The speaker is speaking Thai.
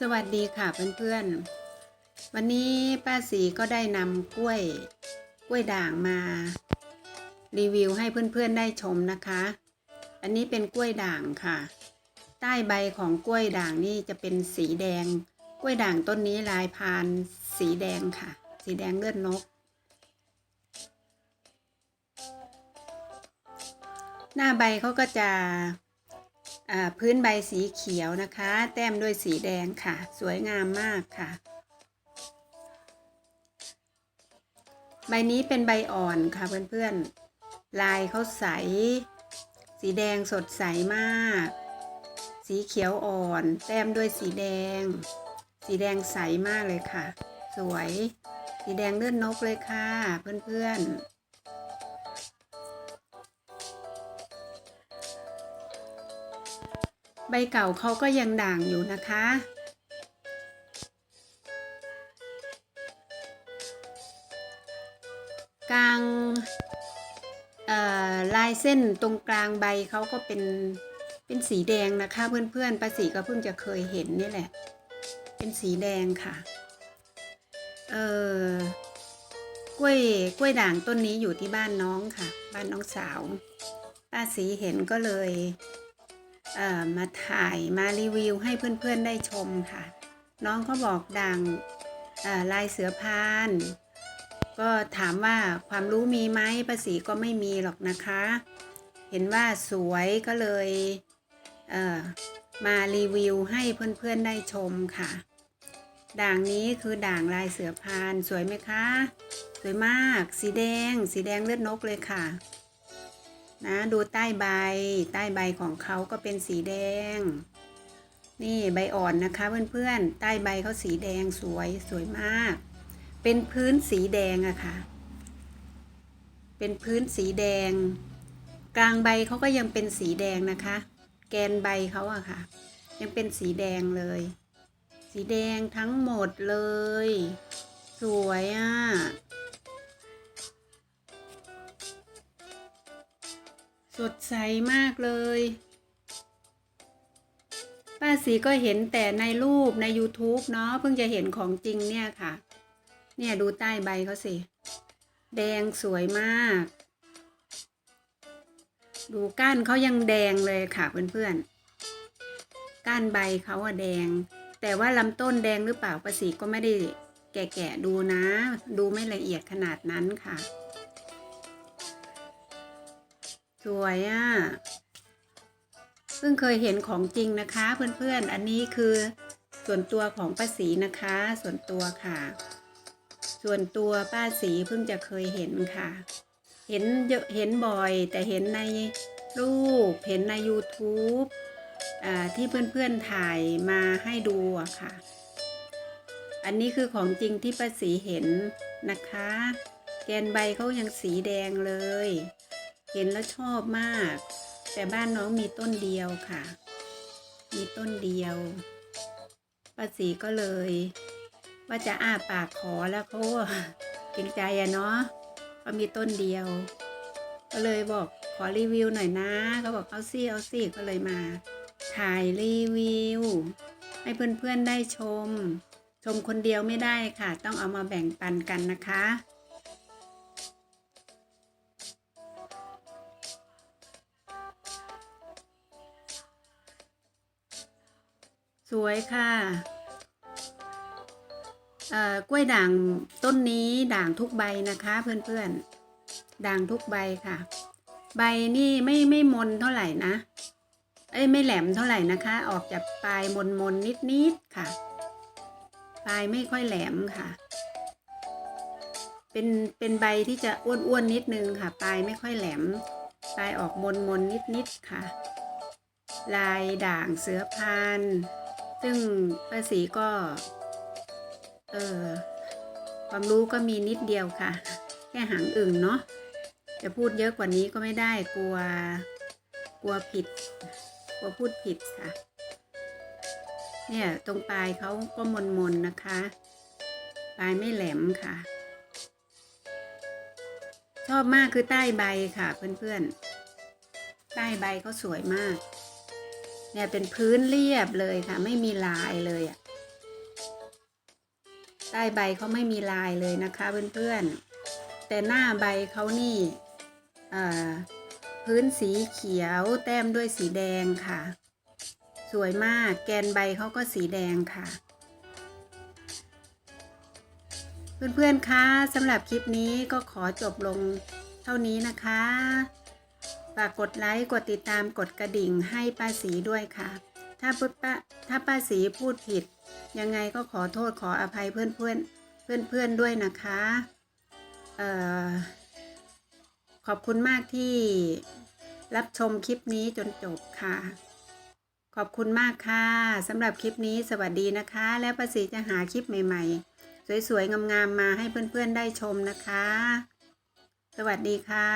สวัสดีค่ะเพื่อนๆ วันนี้ป้าสีก็ได้นำกล้วยกล้วยด่างมา รีวิวให้เพื่อนๆได้ชมนะคะ อันนี้เป็นกล้วยด่างค่ะ ใต้ใบของกล้วยด่างนี่จะเป็นสีแดง กล้วยด่างต้นนี้ลายพานสีแดงค่ะ สีแดงเลือดนก หน้าใบเขาก็จะ พื้นใบสีเขียวนะคะ แต้มด้วยสีแดงค่ะ สวยงามมากค่ะ ใบนี้เป็นใบอ่อนค่ะเพื่อนๆ ลายเขาใส สีแดงสดใสมาก สีเขียวอ่อน แต้มด้วยสีแดง สีแดงใสมากเลยค่ะ สวย สีแดงเลือดนกเลยค่ะ เพื่อนๆ ใบเก่าเขาก็ยังด่างอยู่นะคะ กลางลายเส้นตรงกลางใบเขาก็เป็นเป็นสีแดงนะคะ เพื่อนๆป้าสีก็เพิ่งจะเคยเห็นนี่แหละ เป็นสีแดงค่ะเออกล้วยกล้วยด่างต้นนี้อยู่ที่บ้านน้องค่ะ บ้านน้องสาวป้าสีเห็นก็เลย มาถ่ายมารีวิวให้เพื่อนๆได้ชมค่ะ น้องเขาบอกดังลายเสือพาน ก็ถามว่าความรู้มีไหมประสีก็ไม่มีหรอกนะคะ เห็นว่าสวยก็เลยเมารีวิวให้เพื่อนๆได้ชมค่ะ ด่างนี้คือด่างลายเสือพาน สวยไหมคะ สวยมาก สีแดง สีแดงเลือดนกเลยค่ะ นะดูใต้ใบ ใต้ใบของเขาก็เป็นสีแดง นี่ใบอ่อนนะคะเพื่อนๆ ใต้ใบเขาสีแดงสวยสวยมาก เป็นพื้นสีแดงอะค่ะ เป็นพื้นสีแดง กลางใบเขาก็ยังเป็นสีแดงนะคะ แกนใบเขาอะค่ะ ยังเป็นสีแดงเลย สีแดงทั้งหมดเลย สวยอะ สดใสมากเลย ป้าสีก็เห็นแต่ในรูปใน YouTube เนาะเพิ่งจะเห็นของจริงเนี่ยค่ะ เนี่ยดูใต้ใบเขาสิ แดงสวยมาก ดูก้านเขายังแดงเลยค่ะเพื่อนๆ ก้านใบเขาอะแดง แต่ว่าลำต้นแดงหรือเปล่าป้าสีก็ไม่ได้แกะๆดูนะ ดูไม่ละเอียดขนาดนั้นค่ะ สวยอะ่ะ เพิ่งเคยเห็นของจริงนะคะ เพื่อนๆ อันนี้คือส่วนตัวของป้าสีนะคะ ส่วนตัวค่ะ ส่วนตัวป้าสีเพิ่งจะเคยเห็นค่ะ เห็นเยอะเห็นบ่อยแต่เห็นในรูปเห็นใน YouTube อ่าที่เพื่อนๆถ่ายมาให้ดูอะค่ะ อันนี้คือของจริงที่ป้าสีเห็นนะคะ แกนใบเขายังสีแดงเลย เห็นแล้วชอบมาก แต่บ้านน้องมีต้นเดียวค่ะ มีต้นเดียวป้าสีก็เลย ว่าจะอ้าปากขอแล้วเขาเกรงใจอะเนาะเขามีต้นเดียว ก็เลยบอกขอรีวิวหน่อยนะเขาบอกเอาซี่เอาซี่ก็เลยมา ถ่ายรีวิว ให้เพื่อนๆได้ชม ชมคนเดียวไม่ได้ค่ะ ต้องเอามาแบ่งปันกันนะคะ วยค่ะกล้วยด่างต้นนี้ด่างทุกใบนะคะเพื่อนๆ ด่างทุกใบค่ะ ใบนี่ไม่ไม่มนเท่าไหร่นะ เอ้ยไม่แหลมเท่าไหร่นะคะ ออกจากปลายมนมนนิดนิดๆค่ะ ปลายไม่ค่อยแหลมค่ะ เป็นเป็นใบที่จะอ้วนอ้วนๆนิดนึงค่ะ ปลายไม่ค่อยแหลม ปลายออกมนมนนิดนิดๆค่ะ ลายด่างเสือพาน ซึ่งป้าสีก็ เออความรู้ก็มีนิดเดียวค่ะ แค่หางอึ่งเนาะจะพูดเยอะกว่านี้ก็ไม่ได้กลัวกลัวผิด กลัวพูดผิดค่ะ เนี่ยตรงปลายเขาก็มนมนๆนะคะ ปลายไม่แหลมค่ะ ชอบมากคือใต้ใบค่ะเพื่อนๆ ใต้ใบเขาสวยมาก เนี่ยเป็นพื้นเรียบเลยค่ะ ไม่มีลายเลยอะใต้ใบเขาไม่มีลายเลยนะคะเพื่อนๆ แต่หน้าใบเขานี่พื้นสีเขียวแต้มด้วยสีแดงค่ะ สวยมากแกนใบเขาก็สีแดงค่ะ เพื่อนๆคะสำหรับคลิปนี้ก็ขอจบลงเท่านี้นะคะ ฝากกดไลค์กดติดตามกดกระดิ่งให้ป้าสีด้วยค่ะ ถ้าพุป้าถ้าป้าสีพูดผิด ยังไงก็ขอโทษขออภัยเพื่อนเพื่อนเพื่อนเพื่อนด้วยนะคะเอ่อขอบคุณมากที่รับชมคลิปนี้จนจบค่ะ ขอบคุณมากค่ะสำหรับคลิปนี้สวัสดีนะคะ แล้วป้าสีจะหาคลิปใหม่ ๆ สวยๆงามๆมาให้เพื่อนๆได้ชมนะคะ สวัสดีค่ะ